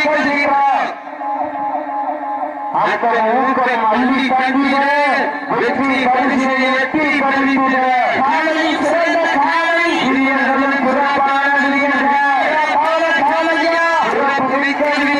கை செய்கிறார் அத்தனை ஊக்கம் அள்ளி கண்டிட வெற்றி பரிசு வெற்றி பரிவிட காலை சிறந்த காலை. சிறியர்களும் புறாபான சிறியர்கள் காலையா புரிக்கல்வி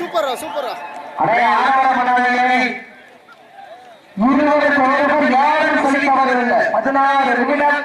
சூப்பரா சூப்பரா. அடைய ஆரம்பம் யாரும் சொல்லிக் கொள்ளவில்லை பதினாறு நிமிடம்